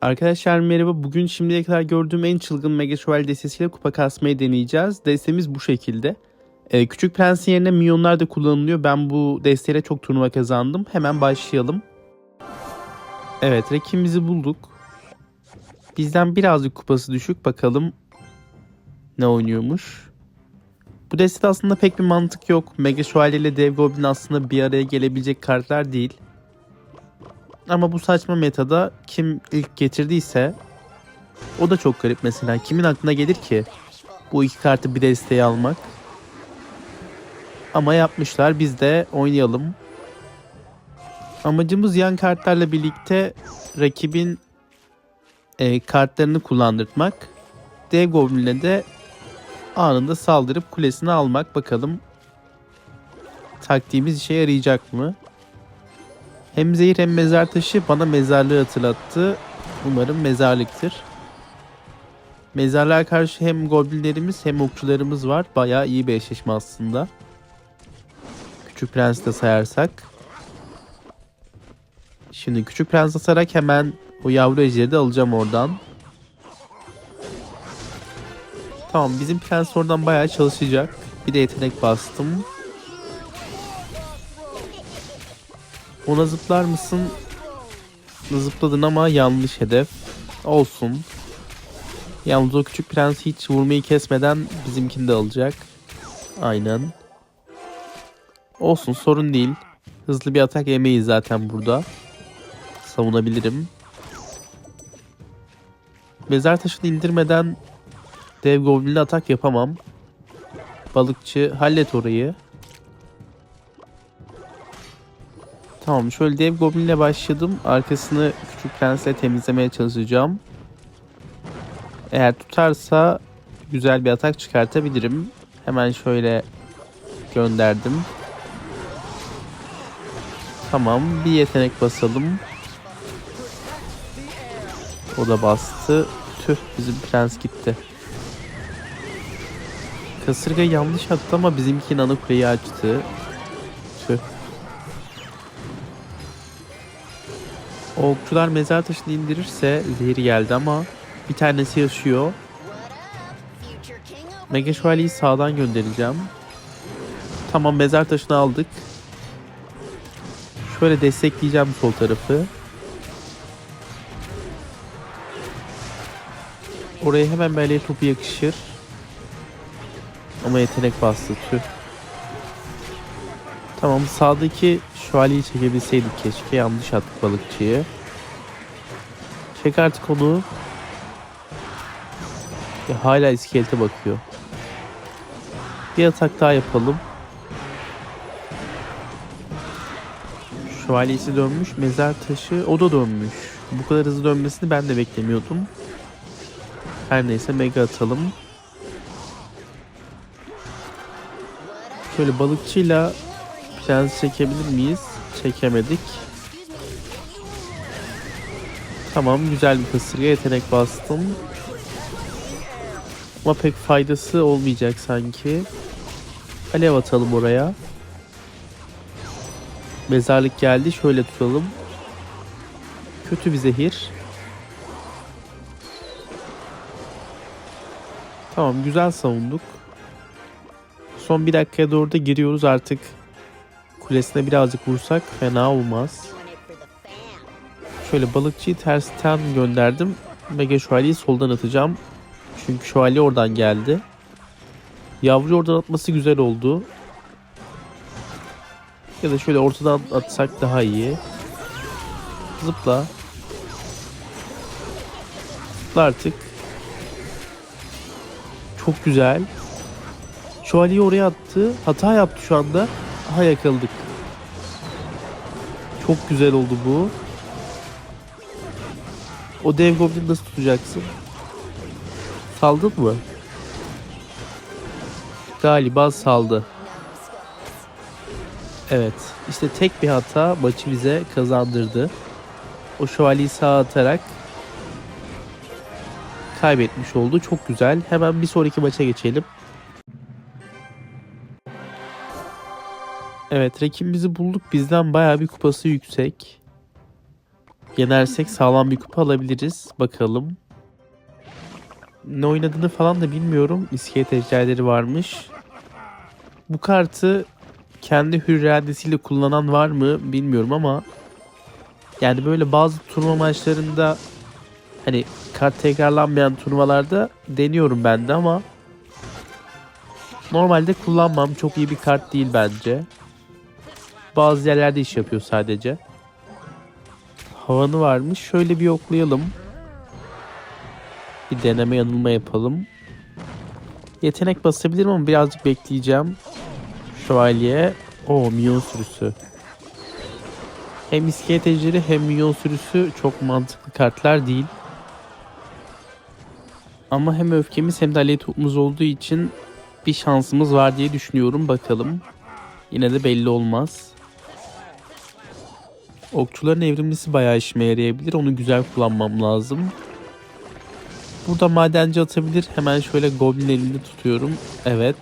Arkadaşlar merhaba. Bugün şimdiye kadar gördüğüm en çılgın Mega Şövalye destesiyle kupa kasmayı deneyeceğiz. Destemiz bu şekilde. Ee, Küçük Prens'in yerine milyonlar da kullanılıyor. Ben bu desteyle çok turnuva kazandım. Hemen başlayalım. Evet rakibimizi bulduk. Bizden birazcık kupası düşük. Bakalım ne oynuyormuş. Bu destede aslında pek bir mantık yok. Mega Şövalye ile Dev Goblin aslında bir araya gelebilecek kartlar değil. Ama bu saçma metada kim ilk getirdiyse o da çok garip mesela. Kimin aklına gelir ki bu iki kartı bir desteğe almak? Ama yapmışlar. Biz de oynayalım. Amacımız yan kartlarla birlikte rakibin e, kartlarını kullandırtmak. Dev Goblin'e de anında saldırıp kulesini almak. Bakalım taktiğimiz işe yarayacak mı? Hem zehir hem mezar taşı bana mezarlığı hatırlattı. Umarım mezarlıktır. Mezarlığa karşı hem goblinlerimiz hem okçularımız var. Bayağı iyi bir eşleşme aslında. Küçük Prens de sayarsak. Şimdi Küçük Prens atarak hemen o yavru ejderi de alacağım oradan. Tamam bizim prens oradan bayağı çalışacak. Bir de yetenek bastım. Ona zıplar mısın? Zıpladın ama yanlış hedef. Olsun. Yalnız o küçük prens hiç vurmayı kesmeden bizimkini de alacak. Aynen. Olsun sorun değil. Hızlı bir atak yemeyiz zaten burada. Savunabilirim. Mezar taşını indirmeden dev goblinle atak yapamam. Balıkçı hallet orayı. Tamam şöyle dev goblinle başladım. Arkasını küçük prensle temizlemeye çalışacağım. Eğer tutarsa güzel bir atak çıkartabilirim. Hemen şöyle gönderdim. Tamam bir yetenek basalım. O da bastı. Tüh bizim prens gitti. Kasırga yanlış attı ama bizimki nano kuleyi açtı. Okçular mezar taşını indirirse zehir geldi ama bir tanesi yaşıyor. Mega Şövalye'yi sağdan göndereceğim. Tamam mezar taşını aldık. Şöyle destekleyeceğim sol tarafı. Oraya hemen meleğe topu yakışır. Ama yetenek bastı tüh. Tamam sağdaki şövalyeyi çekebilseydik keşke. Yanlış attık balıkçıyı. Çek artık onu. Ya hala iskelete bakıyor. Bir atak daha yapalım. Şövalyesi dönmüş. Mezar taşı o da dönmüş. Bu kadar hızlı dönmesini ben de beklemiyordum. Her neyse mega atalım. Şöyle balıkçıyla prens çekebilir miyiz? Çekemedik. Tamam güzel bir kasırga yetenek bastım. Ama pek faydası olmayacak sanki. Alev atalım oraya. Mezarlık geldi. Şöyle tutalım. Kötü bir zehir. Tamam güzel savunduk. Son bir dakikaya doğru da giriyoruz artık. Kulesine birazcık vursak fena olmaz. Şöyle balıkçıyı tersten gönderdim. Mega şövalyeyi soldan atacağım. Çünkü şövalye oradan geldi. Yavru oradan atması güzel oldu. Ya da şöyle ortadan atsak daha iyi. Zıpla. Zıpla artık. Çok güzel. Şövalyeyi oraya attı. Hata yaptı şu anda. Aha yakaladık. Çok güzel oldu bu. O dev goblin nasıl tutacaksın? Saldın mı? Galiba saldı. Evet. işte tek bir hata maçı bize kazandırdı. O şövalyeyi sağa atarak kaybetmiş oldu. Çok güzel. Hemen bir sonraki maça geçelim. Evet rakibimizi bulduk. Bizden bayağı bir kupası yüksek. Yenersek sağlam bir kupa alabiliriz. Bakalım. Ne oynadığını falan da bilmiyorum. İskelet ejderleri varmış. Bu kartı kendi hür iradesiyle kullanan var mı bilmiyorum ama yani böyle bazı turnuva maçlarında hani kart tekrarlanmayan turnuvalarda deniyorum ben de ama normalde kullanmam. Çok iyi bir kart değil bence. Bazı yerlerde iş yapıyor sadece. Havanı varmış. Şöyle bir yoklayalım. Bir deneme yanılma yapalım. Yetenek basabilirim ama birazcık bekleyeceğim. Şövalye. O minyon sürüsü. Hem iskelet ejderi hem minyon sürüsü çok mantıklı kartlar değil. Ama hem öfkemiz hem de alev topumuz olduğu için bir şansımız var diye düşünüyorum. Bakalım. Yine de belli olmaz. Okçuların evrimlisi bayağı işime yarayabilir. Onu güzel kullanmam lazım. Burada madenci atabilir. Hemen şöyle goblin elinde tutuyorum. Evet.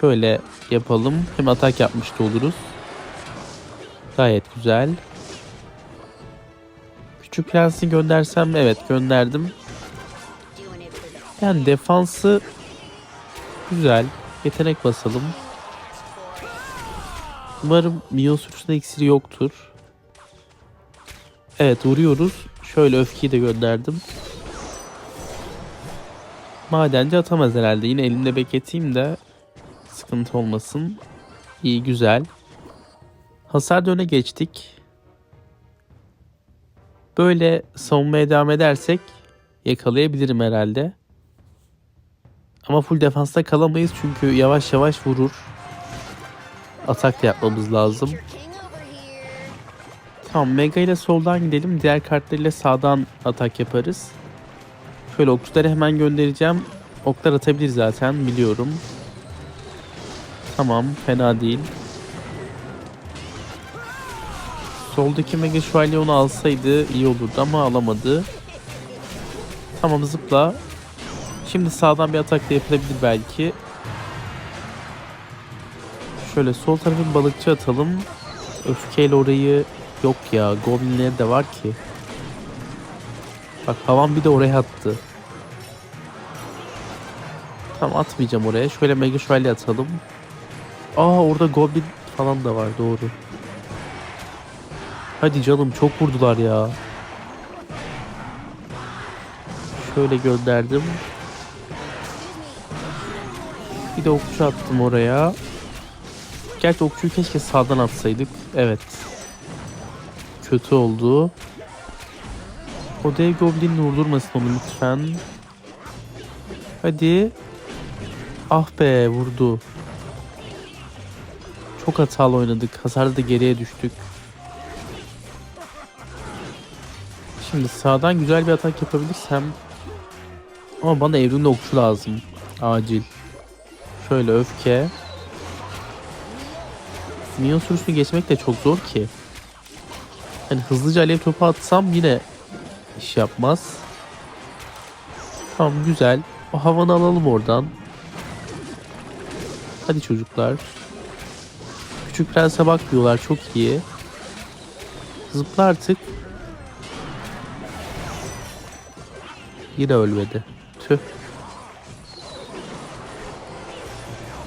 Şöyle yapalım. Hem atak yapmış da oluruz. Gayet güzel. Küçük prensi göndersem evet gönderdim. Yani defansı güzel. Yetenek basalım. Umarım milyon sürüsünde iksiri yoktur. Evet vuruyoruz. Şöyle öfkeyi de gönderdim. Madenci atamaz herhalde. Yine elimde bekleteyim de sıkıntı olmasın. İyi güzel. Hasar öne geçtik. Böyle savunmaya devam edersek yakalayabilirim herhalde. Ama full defansta kalamayız çünkü yavaş yavaş vurur. Atak da yapmamız lazım. Tamam Mega ile soldan gidelim. Diğer kartlarıyla sağdan atak yaparız. Şöyle okçuları hemen göndereceğim. Oklar atabilir zaten biliyorum. Tamam fena değil. Soldaki Mega Şövalye onu alsaydı iyi olurdu ama alamadı. Tamam zıpla. Şimdi sağdan bir atak da yapılabilir belki. Şöyle sol tarafa bir balıkçı atalım. Öfkeyle orayı yok ya. Goblinleri de var ki. Bak havan bir de oraya attı. Tamam atmayacağım oraya. Şöyle mega şövalye atalım. Aa orada goblin falan da var doğru. Hadi canım çok vurdular ya. Şöyle gönderdim. Bir de okçu attım oraya. Gerçi okçuyu keşke sağdan atsaydık. Evet. Kötü oldu. O dev goblin vurdurmasın onu lütfen. Hadi. Ah be vurdu. Çok hatalı oynadık. Hasarda da geriye düştük. Şimdi sağdan güzel bir atak yapabilirsem. Ama bana evrimli okçu lazım. Acil. Şöyle öfke. Minyon sürüsünü geçmek de çok zor ki. Hani hızlıca alev topu atsam yine iş yapmaz. Tamam güzel. O havanı alalım oradan. Hadi çocuklar. Küçük prense bak diyorlar çok iyi. Zıpla artık. Yine ölmedi. Tüh.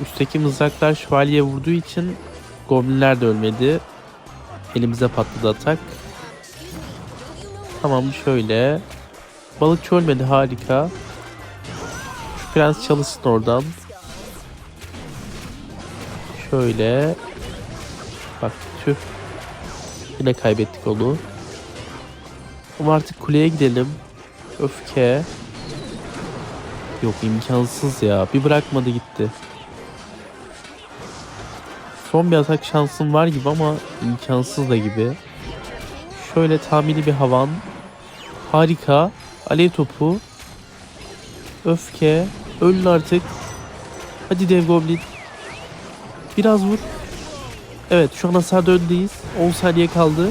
Üstteki mızraklar şövalye vurduğu için goblinler de ölmedi. Elimize patladı atak. Tamam şöyle. Balıkçı ölmedi harika. Şu prens çalışsın oradan. Şöyle. Bak tüh. Yine kaybettik onu. Ama artık kuleye gidelim. Öfke. Yok imkansız ya. Bir bırakmadı gitti. Son bir atak şansım var gibi ama imkansız da gibi. Şöyle tahmini bir havan. Harika. Alev topu. Öfke. Ölün artık. Hadi dev goblin. Biraz vur. Evet şu an hasar öndeyiz. 10 saniye kaldı.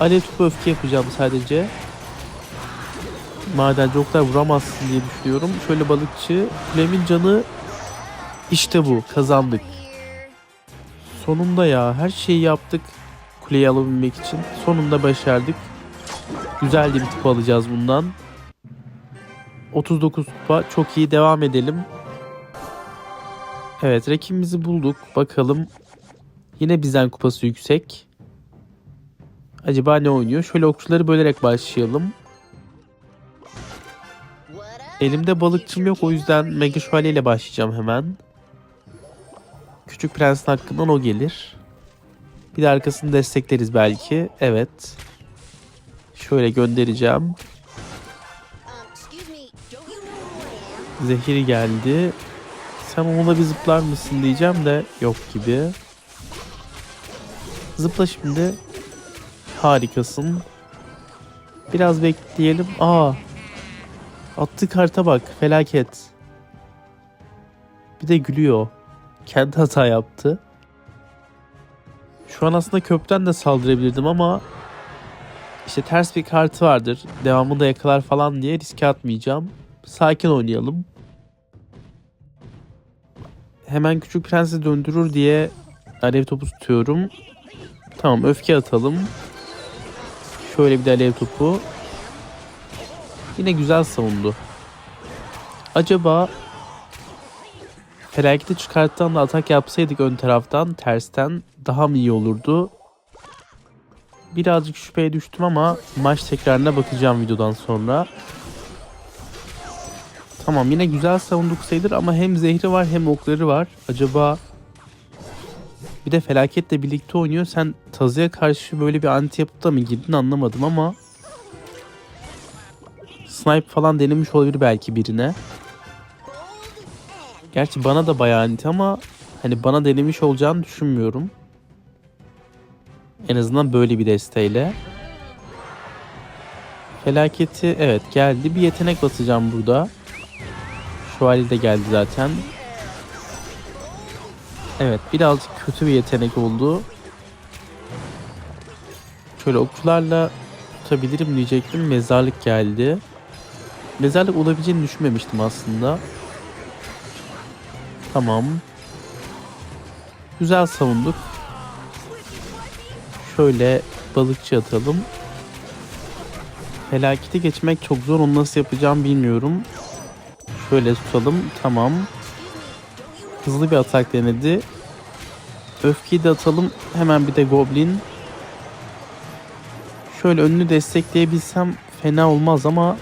Alev topu öfke yapacağım sadece. Madenci oklar vuramazsın diye düşünüyorum. Şöyle balıkçı. Kulemin canı işte bu. Kazandık. Sonunda ya her şeyi yaptık. kuleyi alabilmek için. Sonunda başardık. Güzel bir kupa alacağız bundan. 39 kupa. Çok iyi devam edelim. Evet rakibimizi bulduk. Bakalım. Yine bizden kupası yüksek. Acaba ne oynuyor? Şöyle okçuları bölerek başlayalım. Elimde balıkçım yok o yüzden Mega Şövalye ile başlayacağım hemen. Küçük Prens'in hakkından o gelir. Bir de arkasını destekleriz belki. Evet. Şöyle göndereceğim. Zehir geldi. Sen onunla bir zıplar mısın diyeceğim de yok gibi. Zıpla şimdi. Harikasın. Biraz bekleyelim. Aa. Attığı karta bak. Felaket. Bir de gülüyor. Kendi hata yaptı. Şu an aslında köprüden de saldırabilirdim ama işte ters bir kartı vardır. Devamında yakalar falan diye riske atmayacağım. Sakin oynayalım. Hemen küçük prensi döndürür diye alev topu tutuyorum. Tamam öfke atalım. Şöyle bir de alev topu. Yine güzel savundu. Acaba felaketi çıkarttan da atak yapsaydık ön taraftan tersten daha mı iyi olurdu? Birazcık şüpheye düştüm ama maç tekrarına bakacağım videodan sonra. Tamam yine güzel savunduk sayılır ama hem zehri var hem okları var. Acaba bir de felaketle birlikte oynuyor. Sen Tazı'ya karşı böyle bir anti yapıda mı girdin anlamadım ama Snipe falan denemiş olabilir belki birine. Gerçi bana da bayağı anti ama hani bana denemiş olacağını düşünmüyorum. En azından böyle bir desteğiyle. Felaketi evet geldi. Bir yetenek basacağım burada. Şövalye de geldi zaten. Evet birazcık kötü bir yetenek oldu. Şöyle okçularla tutabilirim diyecektim. Mezarlık geldi. Mezarlık olabileceğini düşünmemiştim aslında. Tamam. Güzel savunduk. Şöyle balıkçı atalım. Felaketi geçmek çok zor. Onu nasıl yapacağım bilmiyorum. Şöyle tutalım. Tamam. Hızlı bir atak denedi. Öfkeyi de atalım. Hemen bir de Goblin. Şöyle önünü destekleyebilsem fena olmaz ama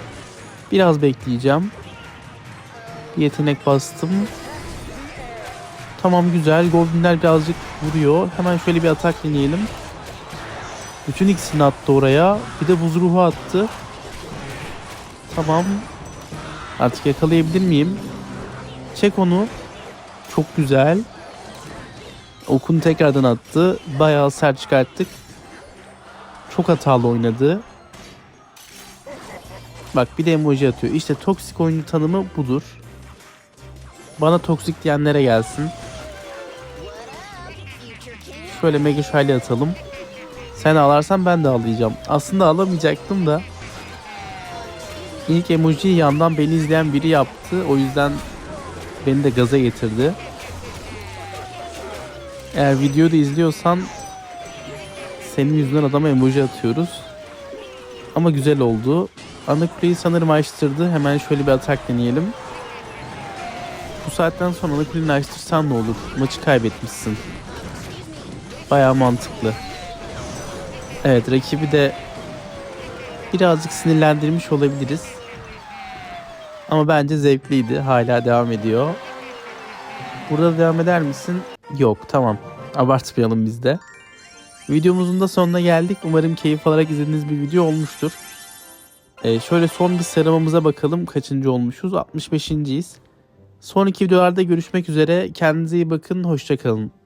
biraz bekleyeceğim. Bir yetenek bastım. Tamam güzel. Goblinler birazcık vuruyor. Hemen şöyle bir atak deneyelim. Bütün ikisini attı oraya. Bir de buz ruhu attı. Tamam. Artık yakalayabilir miyim? Çek onu. Çok güzel. Okunu tekrardan attı. Bayağı sert çıkarttık. Çok hatalı oynadı. Bak bir de emoji atıyor. İşte toksik oyuncu tanımı budur. Bana toksik diyenlere gelsin. Şöyle mega şöyle atalım. Sen ağlarsan ben de ağlayacağım. Aslında ağlamayacaktım da. İlk emojiyi yandan beni izleyen biri yaptı. O yüzden beni de gaza getirdi. Eğer videoyu da izliyorsan senin yüzünden adama emoji atıyoruz. Ama güzel oldu. Ana kuleyi sanırım açtırdı. Hemen şöyle bir atak deneyelim. Bu saatten sonra ana kuleni açtırsan ne olur? Maçı kaybetmişsin. Bayağı mantıklı. Evet rakibi de birazcık sinirlendirmiş olabiliriz. Ama bence zevkliydi. Hala devam ediyor. Burada devam eder misin? Yok tamam. Abartmayalım biz de. Videomuzun da sonuna geldik. Umarım keyif alarak izlediğiniz bir video olmuştur. Ee, şöyle son bir sıralamamıza bakalım. Kaçıncı olmuşuz? 65.yiz. Sonraki videolarda görüşmek üzere. Kendinize iyi bakın. Hoşçakalın.